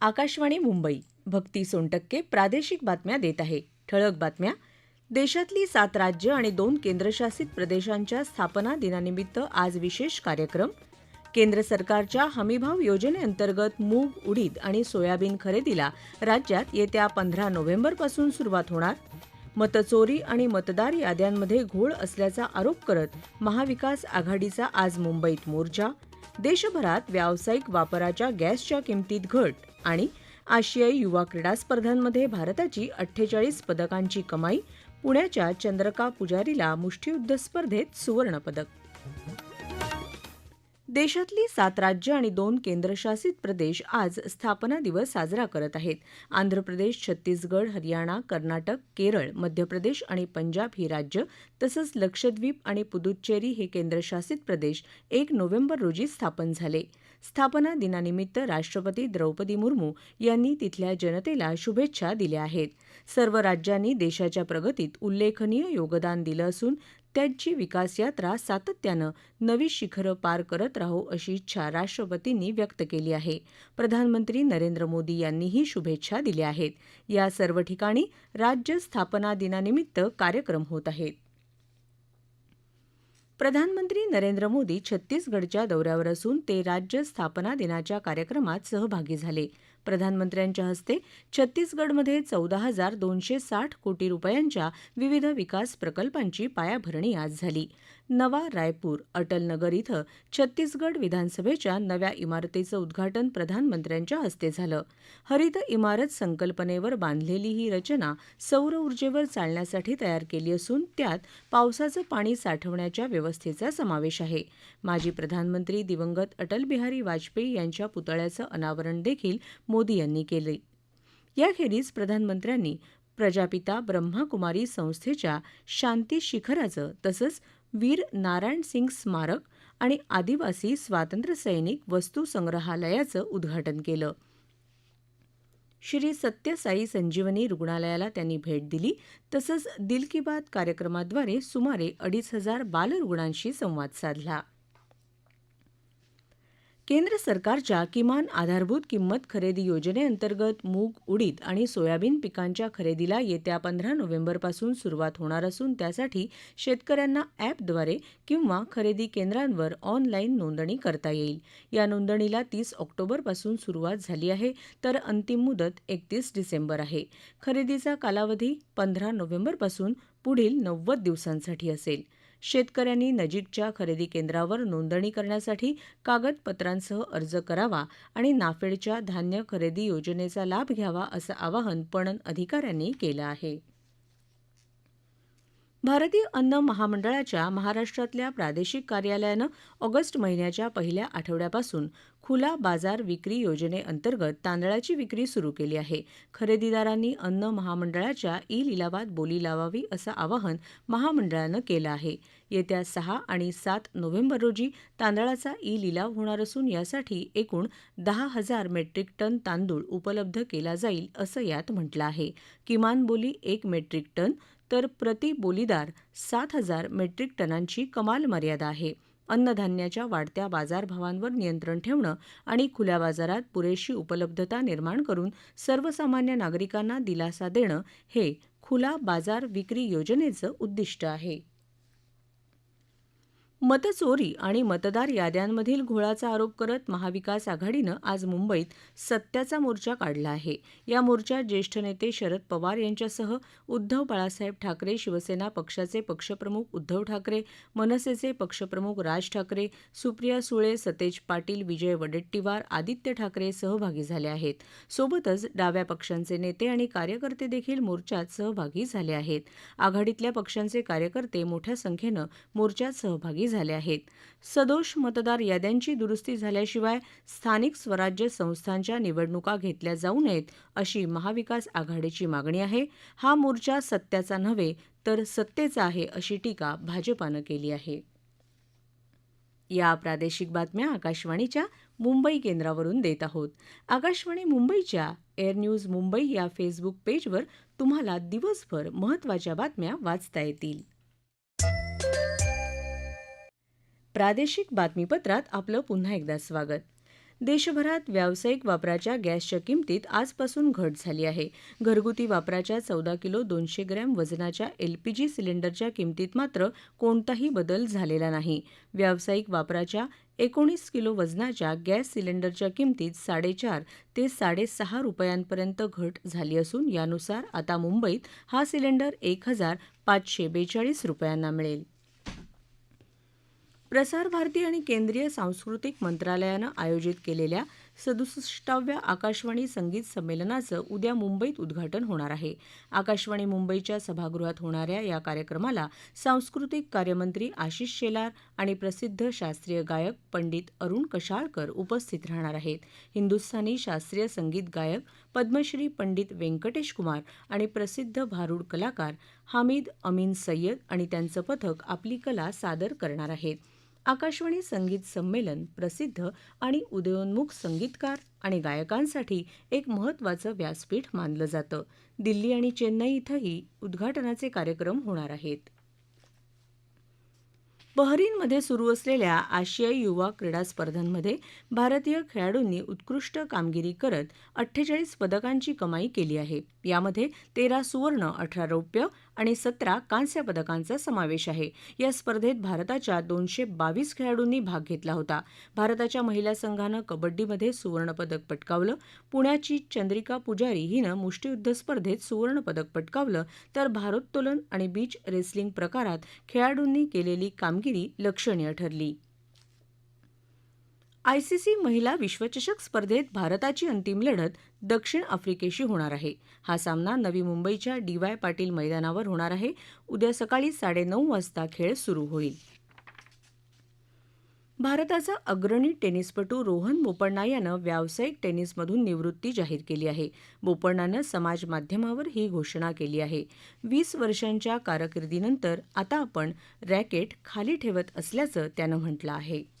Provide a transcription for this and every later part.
आकाशवाणी मुंबई. भक्ती सोनटक्के प्रादेशिक बातम्या देत आहे. ठळक बातम्या. देशातली सात राज्य आणि दोन केंद्रशासित प्रदेशांच्या स्थापना दिनानिमित्त आज विशेष कार्यक्रम. केंद्र सरकारच्या हमीभाव योजनेअंतर्गत मूग उडीद आणि सोयाबीन खरेदीला राज्यात येत्या पंधरा नोव्हेंबरपासून सुरुवात होणार. मतचोरी आणि मतदार याद्यांमध्ये घोळ असल्याचा आरोप करत महाविकास आघाडीचा आज मुंबईत मोर्चा. देशभरात व्यावसायिक वापराच्या गॅसच्या किमतीत घट आणि आशियाई युवा क्रीडा स्पर्धांमध्ये भारताची अठ्ठेचाळीस पदकांची कमाई पुण्याच्या चंद्रका पुजारीला मुष्टियुद्ध स्पर्धेत सुवर्णपदक. देशातली सात राज्य आणि दोन केंद्रशासित प्रदेश आज स्थापना दिवस साजरा करत आहेत. आंध्र प्रदेश छत्तीसगड हरियाणा कर्नाटक केरळ मध्य प्रदेश आणि पंजाब ही राज्य तसंच लक्षद्वीप आणि पुदुच्चेरी हे केंद्रशासित प्रदेश एक नोव्हेंबर रोजी स्थापन झाले. स्थापना दिनानिमित्त राष्ट्रपती द्रौपदी मुर्मू यांनी तिथल्या जनतेला शुभेच्छा दिल्या आहेत. सर्व राज्यांनी देशाच्या प्रगतीत उल्लेखनीय योगदान दिलं असून त्यांची विकासयात्रा सातत्यानं नवी शिखरं पार करत राहो अशी इच्छा राष्ट्रपतींनी व्यक्त केली आहे. प्रधानमंत्री नरेंद्र मोदी यांनीही शुभेच्छा दिल्या आहेत. या सर्व ठिकाणी राज्य स्थापना दिनानिमित्त कार्यक्रम होत आहेत. प्रधानमंत्री नरेंद्र मोदी छत्तीसगडच्या दौऱ्यावर असून ते राज्य स्थापना दिनाच्या कार्यक्रमात सहभागी झाले. प्रधानमंत्र्यांच्या हस्ते छत्तीसगडमध्ये चौदा हजार दोनशे साठ कोटी रुपयांच्या विविध विकास प्रकल्पांची पायाभरणी आज झाली. नवा रायपूर अटल नगर इथं छत्तीसगड विधानसभेच्या नव्या इमारतीचं उद्घाटन प्रधानमंत्र्यांच्या हस्ते झालं. हरित इमारत संकल्पनेवर बांधलेली ही रचना सौर ऊर्जेवर चालण्यासाठी तयार केली असून त्यात पावसाचं पाणी साठवण्याच्या व्यवस्थेचा समावेश आहे. माजी प्रधानमंत्री दिवंगत अटल बिहारी वाजपेयी यांच्या पुतळ्याचं अनावरण देखील मोदी यांनी केले. याखेरीज प्रधानमंत्र्यांनी प्रजापिता ब्रह्माकुमारी संस्थेच्या शांती शिखराचं तसंच वीर नारायण सिंग स्मारक आणि आदिवासी स्वातंत्र्यसैनिक वस्तू संग्रहालयाचं उद्घाटन केलं. श्री सत्यसाई संजीवनी रुग्णालयाला त्यांनी भेट दिली. तसंच दिल की बात कार्यक्रमाद्वारे सुमारे अडीच हजार बालरुग्णांशी संवाद साधला. केंद्र सरकारच्या किमान आधारभूत किंमत खरेदी योजनेअंतर्गत मूग उडीद आणि सोयाबीन पिकांच्या खरेदीला येत्या पंधरा नोव्हेंबरपासून सुरुवात होणार असून त्यासाठी शेतकऱ्यांना अॅपद्वारे किंवा खरेदी केंद्रांवर ऑनलाईन नोंदणी करता येईल. या नोंदणीला तीस ऑक्टोबरपासून सुरुवात झाली आहे तर अंतिम मुदत एकतीस डिसेंबर आहे. खरेदीचा कालावधी पंधरा नोव्हेंबरपासून पुढील नव्वद दिवसांसाठी असेल. शेतकऱ्यांनी नजीकच्या खरेदी केंद्रावर नोंदणी करण्यासाठी कागदपत्रांसह अर्ज करावा आणि नाफेडच्या धान्य खरेदी योजनेचा लाभ घ्यावा असं आवाहन पणन अधिकाऱ्यांनी केलं आहे. भारतीय अन्न महामंडळाच्या महाराष्ट्रातल्या प्रादेशिक कार्यालयानं ऑगस्ट महिन्याच्या पहिल्या आठवड्यापासून खुला बाजार विक्री योजनेअंतर्गत तांदळाची विक्री सुरू केली आहे. खरेदीदारांनी अन्न महामंडळाच्या ई लिलावात बोली लावावी असं आवाहन महामंडळानं केलं आहे. येत्या सहा आणि सात नोव्हेंबर रोजी तांदळाचा ई लिलाव होणार असून यासाठी एकूण दहा हजार मेट्रिक टन तांदूळ उपलब्ध केला जाईल असं यात म्हटलं आहे. किमान बोली एक मेट्रिक टन तर प्रति बोलीदार सात हजार मेट्रिक टनांची कमाल मर्यादा आहे. अन्नधान्याच्या वाढत्या बाजारभावांवर नियंत्रण ठेवणं आणि खुल्या बाजारात पुरेशी उपलब्धता निर्माण करून सर्वसामान्य नागरिकांना दिलासा देणं हे खुला बाजार विक्री योजनेचं उद्दिष्ट आहे. मतचोरी आणि मतदार याद्यांमधील घोळाचा आरोप करत महाविकास आघाडीनं आज मुंबईत सत्याचा मोर्चा काढला आहे. या मोर्चात ज्येष्ठ नेते शरद पवार यांच्यासह उद्धव बाळासाहेब ठाकरे शिवसेना पक्षाचे पक्षप्रमुख उद्धव ठाकरे मनसेचे पक्षप्रमुख राज ठाकरे सुप्रिया सुळे सतेज पाटील विजय वडेट्टीवार आदित्य ठाकरे सहभागी झाले आहेत. सोबतच डाव्या पक्षांचे नेते आणि कार्यकर्ते देखील मोर्चात सहभागी झाले आहेत. आघाडीतल्या पक्षांचे कार्यकर्ते मोठ्या संख्येनं मोर्चात सहभागी झाले आहेत. सदोष मतदार याद्यांची दुरुस्ती झाल्याशिवाय स्थानिक स्वराज्य संस्थांच्या निवडणुका घेतल्या जाऊ नयेत अशी महाविकास आघाडीची मागणी आहे. हा मोर्चा सत्याचा नव्हे तर सत्तेचा आहे अशी टीका भाजपानं केली आहे. या प्रादेशिक बातम्या आकाशवाणीच्या मुंबई केंद्रावरून देत आहोत. आकाशवाणी मुंबईच्या एअर न्यूज मुंबई या फेसबुक पेजवर तुम्हाला दिवसभर महत्त्वाच्या बातम्या वाचता येतील. प्रादेशिक बातमीपत्रात आपलं पुन्हा एकदा स्वागत. देशभरात व्यावसायिक वापराच्या गॅसच्या किमतीत आजपासून घट झाली आहे. घरगुती वापराच्या चौदा किलो दोनशे ग्रॅम वजनाच्या एलपीजी सिलेंडरच्या किमतीत मात्र कोणताही बदल झालेला नाही. व्यावसायिक वापराच्या एकोणीस किलो वजनाच्या गॅस सिलेंडरच्या किमतीत साडेचार ते साडेसहा रुपयांपर्यंत घट झाली असून यानुसार आता मुंबईत हा सिलेंडर एक हजार पाचशे बेचाळीस रुपयांना मिळेल. प्रसार भारती आणि केंद्रीय सांस्कृतिक मंत्रालयानं आयोजित केलेल्या सदुसष्टाव्या आकाशवाणी संगीत संमेलनाचं उद्या मुंबईत उद्घाटन होणार आहे. आकाशवाणी मुंबईच्या सभागृहात होणाऱ्या या कार्यक्रमाला सांस्कृतिक कार्यमंत्री आशिष शेलार आणि प्रसिद्ध शास्त्रीय गायक पंडित अरुण कशाळकर उपस्थित राहणार आहेत. हिंदुस्थानी शास्त्रीय संगीत गायक पद्मश्री पंडित व्यंकटेश कुमार आणि प्रसिद्ध भारूड कलाकार हामिद अमीन सय्यद आणि त्यांचं पथक आपली कला सादर करणार आहेत. आकाशवाणी संगीत संमेलन प्रसिद्ध आणि उदयोन्मुख संगीतकार आणि गायकांसाठी एक महत्त्वाचं व्यासपीठ मानलं जातं. दिल्ली आणि चेन्नई इथंही उद्घाटनाचे कार्यक्रम होणार आहेत. बहरीनमध्ये सुरू असलेल्या आशियाई युवा क्रीडा स्पर्धांमध्ये भारतीय खेळाडूंनी उत्कृष्ट कामगिरी करत अठ्ठेचाळीस पदकांची कमाई केली आहे. यामध्ये तेरा सुवर्ण अठरा रौप्य आणि सतरा कांस्य पदकांचा समावेश आहे. या स्पर्धेत भारताच्या दोनशे बावीस खेळाडूंनी भाग घेतला होता. भारताच्या महिला संघानं कबड्डीमध्ये सुवर्णपदक पटकावलं. पुण्याची चंद्रिका पुजारी हिनं मुष्टियुद्ध स्पर्धेत सुवर्णपदक पटकावलं. तर भारोत्तोलन आणि बीच रेसलिंग प्रकारात खेळाडूंनी केलेली कामगिरी लक्षणीय ठरली. आयसीसी महिला विश्वचषक स्पर्धेत भारताची अंतिम लढत दक्षिण आफ्रिकेशी होणार आहे. हा सामना नवी मुंबईच्या डी वाय पाटील मैदानावर होणार आहे. उद्या सकाळी साडेनऊ वाजता खेळ सुरू होईल. भारताचा अग्रणी टेनिसपटू रोहन बोपण्णा यानं व्यावसायिक टेनिसमधून निवृत्ती जाहीर केली आहे. बोपण्णानं समाज माध्यमावर ही घोषणा केली आहे. वीस वर्षांच्या कारकिर्दीनंतर आता आपण रॅकेट खाली ठेवत असल्याचं त्यानं म्हटलं आहे.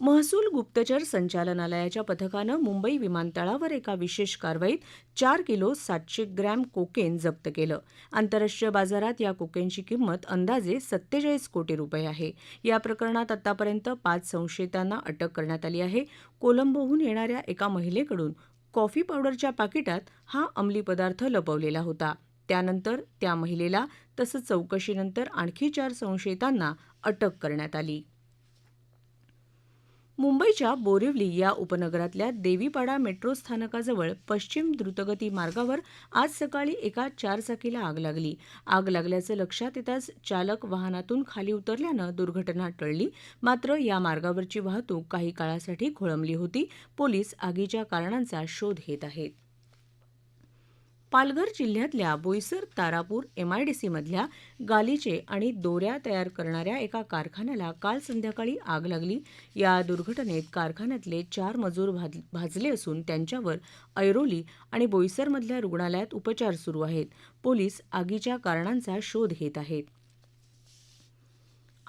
महसूल गुप्तचर संचालनालयाच्या पथकानं मुंबई विमानतळावर एका विशेष कारवाईत चार किलो सातशे ग्रॅम कोकेन जप्त केलं. आंतरराष्ट्रीय बाजारात या कोकेनची किंमत अंदाजे सत्तेचाळीस कोटी रुपये आहे. या प्रकरणात आतापर्यंत पाच संशयितांना अटक करण्यात आली आहे. कोलंबोहून येणाऱ्या एका महिलेकडून कॉफी पावडरच्या पाकिटात हा अंमली पदार्थ लपवलेला होता. त्यानंतर त्या महिलेला तसंच चौकशीनंतर आणखी चार संशयितांना अटक करण्यात आली. मुंबईच्या बोरिवली या उपनगरातल्या देवीपाडा मेट्रो स्थानकाजवळ पश्चिम द्रुतगती मार्गावर आज सकाळी एका चारचाकीला आग लागली. आग लागल्याचं लक्षात येताच चालक वाहनातून खाली उतरल्यानं दुर्घटना टळली. मात्र या मार्गावरची वाहतूक काही काळासाठी खोळंबली होती. पोलीस आगीच्या कारणांचा शोध घेत आहेत. पालघर जिल्ह्यातल्या बोईसर तारापूर एमआयडीसीमधल्या गालिचे आणि दोऱ्या तयार करणाऱ्या एका कारखान्याला काल संध्याकाळी आग लागली. या दुर्घटनेत कारखान्यातले चार मजूर भाजले असून त्यांच्यावर ऐरोली आणि बोईसरमधल्या रुग्णालयात उपचार सुरू आहेत. पोलीस आगीच्या कारणांचा शोध घेत आहेत.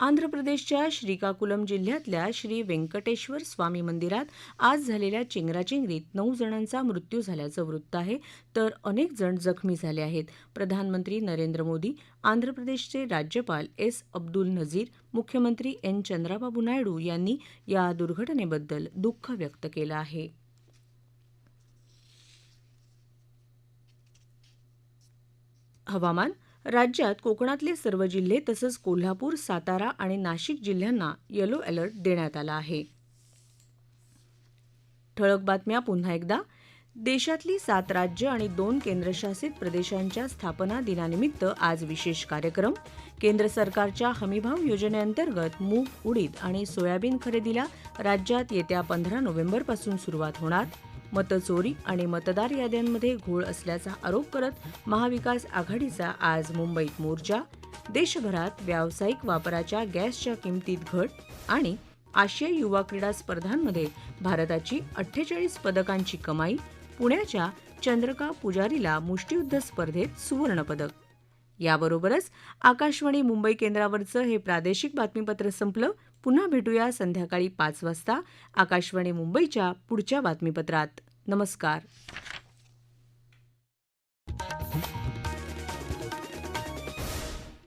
आंध्र प्रदेशच्या श्रीकाकुलम जिल्ह्यातल्या श्री व्यंकटेश्वर स्वामी मंदिरात आज झालेल्या चेंगराचेंगरीत नऊ जणांचा मृत्यू झाल्याचं वृत्त आहे. तर अनेक जण जखमी झाले आहेत. प्रधानमंत्री नरेंद्र मोदी आंध्र प्रदेशचे राज्यपाल एस अब्दुल नझीर मुख्यमंत्री एन चंद्राबाबू नायडू यांनी या दुर्घटनेबद्दल दुःख व्यक्त केलं आहे. हवामान राज्यात कोकणातले सर्व जिल्हे तसंच कोल्हापूर सातारा आणि नाशिक जिल्ह्यांना येलो अलर्ट देण्यात आला आहे. ठळक बातम्या पुन्हा एकदा. देशातली सात राज्य आणि दोन केंद्रशासित प्रदेशांच्या स्थापना दिनानिमित्त आज विशेष कार्यक्रम. केंद्र सरकारच्या हमीभाव योजनेअंतर्गत मूग उडीद आणि सोयाबीन खरेदीला राज्यात येत्या पंधरा नोव्हेंबरपासून सुरुवात होणार. मतचोरी आणि मतदार याद्यांमध्ये घोळ असल्याचा आरोप करत महाविकास आघाडीचा आज मुंबईत मोर्चा. देशभरात व्यावसायिक वापराच्या गॅसच्या किमतीत घट आणि आशियाई युवा क्रीडा स्पर्धांमध्ये भारताची अठ्ठेचाळीस पदकांची कमाई पुण्याच्या चंद्रका पुजारीला मुष्टियुद्ध स्पर्धेत सुवर्णपदक याबरोबरच आकाशवाणी मुंबई केंद्रावरचं हे प्रादेशिक बातमीपत्र संपलं. पुन्हा भेटूया संध्याकाळी पाच वाजता आकाशवाणी मुंबईच्या पुढच्या बातमीपत्रात. नमस्कार.